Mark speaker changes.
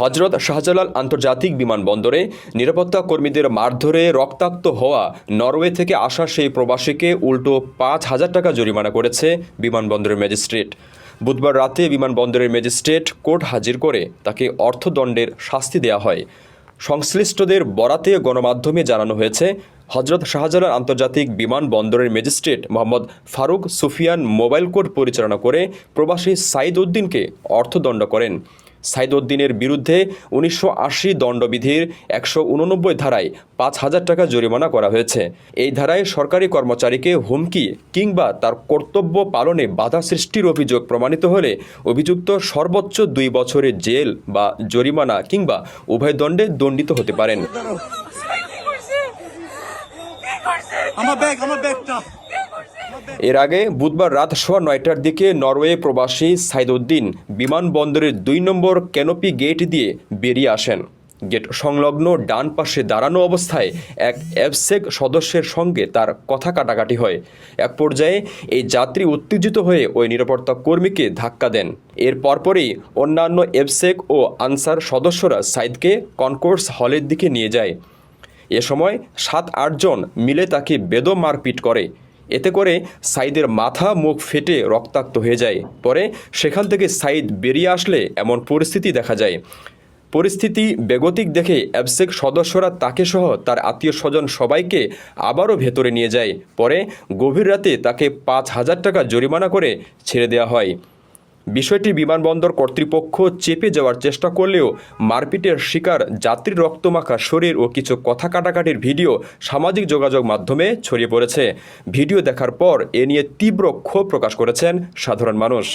Speaker 1: হজরত শাহজালাল আন্তর্জাতিক বিমানবন্দরে নিরাপত্তা কর্মীদের মারধরে রক্তাক্ত হওয়া নরওয়ে থেকে আসা সেই প্রবাসীকে উল্টো পাঁচ হাজার টাকা জরিমানা করেছে বিমানবন্দরের ম্যাজিস্ট্রেট। বুধবার রাতে বিমানবন্দরের ম্যাজিস্ট্রেট কোর্ট হাজির করে তাকে অর্থদণ্ডের শাস্তি দেওয়া হয়। সংশ্লিষ্টদের বরাতে গণমাধ্যমে জানানো হয়েছে, হজরত শাহজালাল আন্তর্জাতিক বিমানবন্দরের magistrate Mohammad Faruk Sufian mobile court পরিচালনা করে প্রবাসী সাইদ উদ্দিনকে অর্থদণ্ড করেন। সাইদ উদ্দিনের বিরুদ্ধে উনিশশো আশি দণ্ডবিধির একশো উননব্বই ধারায় পাঁচ হাজার টাকা জরিমানা করা হয়েছে। এই ধারায় সরকারি কর্মচারীকে হুমকি কিংবা তার কর্তব্য পালনে বাধা সৃষ্টির অভিযোগ প্রমাণিত হলে অভিযুক্ত সর্বোচ্চ দুই বছরের জেল বা জরিমানা কিংবা উভয় দণ্ডে দণ্ডিত হতে পারেন।
Speaker 2: আমার ব্যাগ, আমার ব্যাগটা।
Speaker 1: এর আগে বুধবার রাত সোয়া নয়টার দিকে নরওয়ে প্রবাসী সাইদউদ্দিন বিমানবন্দরের দুই নম্বর ক্যানোপি গেট দিয়ে বেরিয়ে আসেন। গেট সংলগ্ন ডান পাশে দাঁড়ানো অবস্থায় এক অ্যাবসেক সদস্যের সঙ্গে তার কথা কাটাকাটি হয়। এক পর্যায়ে এই যাত্রী উত্তেজিত হয়ে ওই নিরাপত্তা কর্মীকে ধাক্কা দেন। এর পরপরই অন্যান্য এফসেক ও আনসার সদস্যরা সাইদকে কনকোর্স হলের দিকে নিয়ে যায়। এ সময় সাত আটজন মিলে তাকে বেদম মারপিট করে। এতে করে সাইদের মাথা, মুখ ফেটে রক্তাক্ত হয়ে যায়। পরে সেখান থেকে সাইদ বেরিয়ে আসলে এমন পরিস্থিতি দেখা যায়। পরিস্থিতি বেগতিক দেখে অ্যাবসেক সদস্যরা তাকে সহ তার আত্মীয় স্বজন সবাইকে আবারও ভেতরে নিয়ে যায়। পরে গভীর রাতে তাকে পাঁচ হাজার টাকা জরিমানা করে ছেড়ে দেওয়া হয়। বিষয়টি বিমানবন্দর কর্তৃপক্ষ চেপে যাওয়ার চেষ্টা করলেও মারপিটের শিকার যাত্রীর রক্তমাখা শরীর ও কিছু কথা কাটাকাটির ভিডিও সামাজিক যোগাযোগ মাধ্যমে ছড়িয়ে পড়েছে। ভিডিও দেখার পর এ নিয়ে তীব্র ক্ষোভ প্রকাশ করেছেন সাধারণ মানুষ।